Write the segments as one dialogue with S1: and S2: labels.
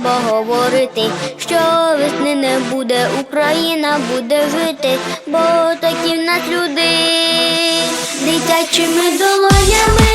S1: треба говорити, що весни не буде, Україна буде жити, бо такі в нас люди. Дитячими долонями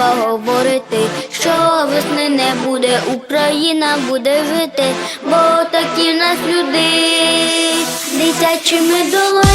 S1: треба говорити, що весни не буде, Україна буде жити, бо такі в нас люди дитячими долонями.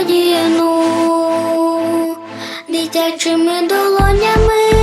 S1: Україну дитячими долонями